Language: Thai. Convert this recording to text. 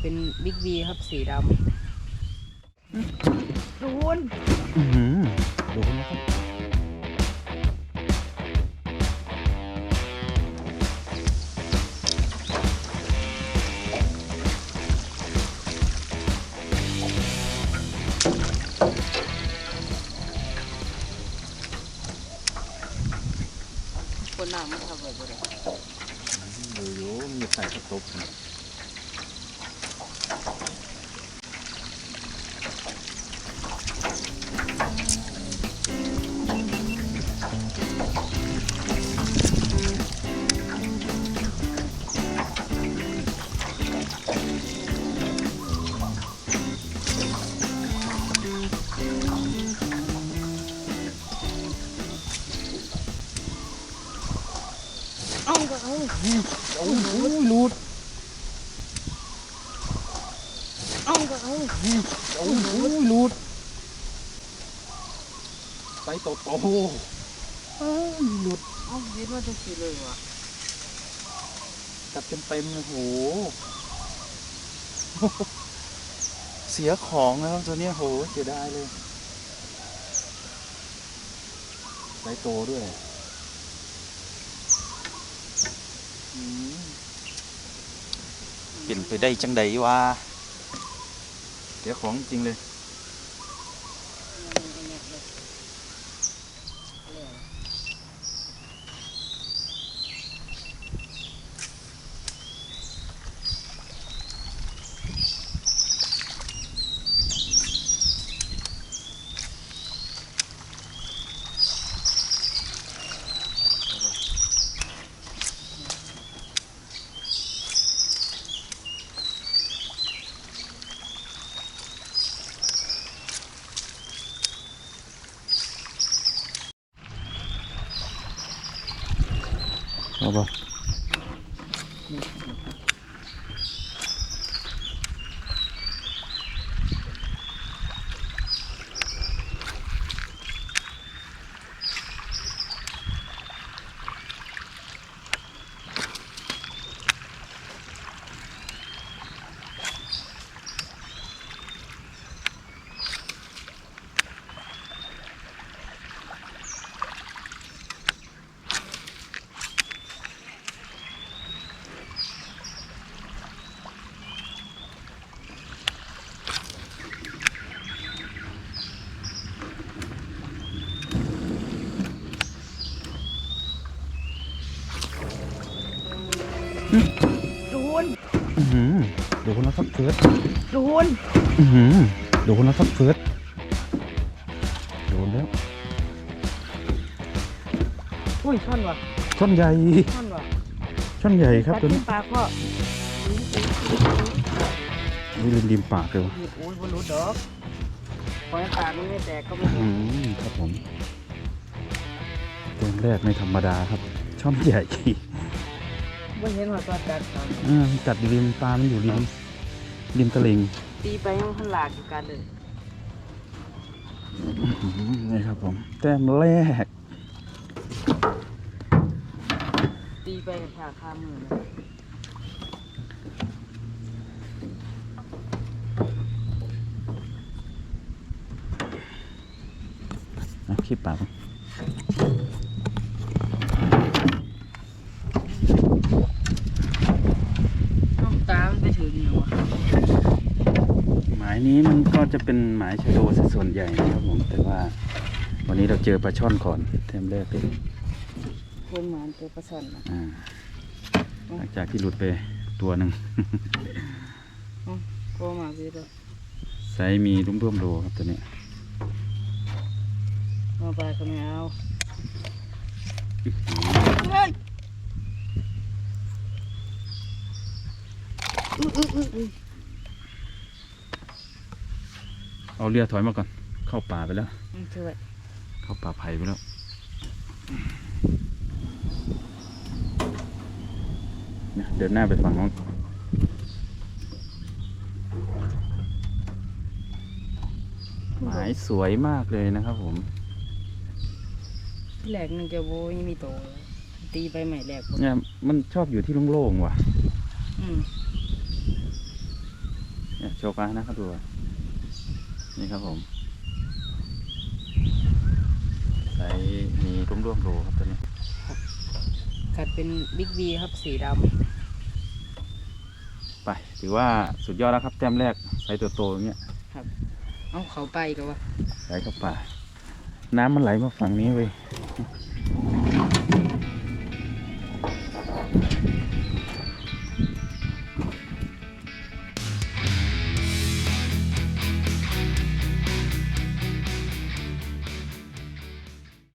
เป็นบิ๊กบีครับสีดำโดนอื้อหือดูนะครับคนหน้ามันทำอะไรบ่ได้ดูอยู่มีใส่กระตุกนะ เอาก็เอาโอ้โหรูดเอาก็เอาโอ้โหรูดไซส์โตโตเอ้หลุดเอายึดมาทุกทีเลยวะกัดเต็มเต็มๆเลยโห เสียของนะครับตัวนี้โหเสียดายเลยไซส์โตด้วย อืมเปลี่ยนไปได้จังใดวะเสียของจริงเลย เอาปะโดน โดนแล้วครับเฟิร์สโดนอื้อหือโดนแล้วครับเฟิร์สโดนแล้วอุ้ยช่อนวะช่อนใหญ่ช่อนวะช่อนใหญ่ครับกัดตัวที่นี้ปากก็นี่ริมริมปากเลยวะหยิบโอ้ยบนรู้ดอกพอให้ปากมันไม่แตกก็ไม่อืมครับผมตัวแรกไม่ธรรมดาครับ ช่อนใหญ่ ไม่เห็นว่าตัวกัดตอนอ่ามันกัดอยู่ริมปลามันอยู่ริมริมตลิ่งตีไปยังพันหลากอยู่กันเลยอื้อหือนี่ครับผมแต้มแรก ตีไปกับขาข้ามมือนะนะขี้ปากมันน้องตามันไปถึงยังวะ หมายนี้มันก็จะเป็นหมายชะโดซะส่วนใหญ่นะครับผมแต่ว่าวันนี้เราเจอปลาช่อนก่อนแต้มแรกเลยโคนหมานเจอประสันนะอ่าหลังจากที่หลุดไปตัวหนึ่งโคมาสิเลยไซส์มีรุ่มร่วมๆโลครับตัวเนี้ยมาไปก็ไม่เอา เอาเรือถอยมาก่อน เข้าป่าไปแล้วมันช่วยเข้าป่าไผ่ไปแล้วเนี่ยเดินหน้าไปฝั่งโน้นหมายสวยมากเลยนะครับผม แหลกนึงจะโบยังมีโตเลยตีไปใหม่แหลกหมดเนี่ยมันชอบอยู่ที่โล่งๆว่ะอืมเนี่ยโชว์ฟ้านะเขาดูอะ นี่ครับผมใส่มีร่วมร่วมๆโลครับตัวนี้กัดเป็นบิ๊กบีครับสีดไปถือว่าสุดยอดแล้วครับแต้มแรกใส่ตัวโตอย่างเงี้ยำเอ้าเขาไปก็ว่าไหลเข้าป่าน้ำมันไหลมาฝั่งนี้เว้ย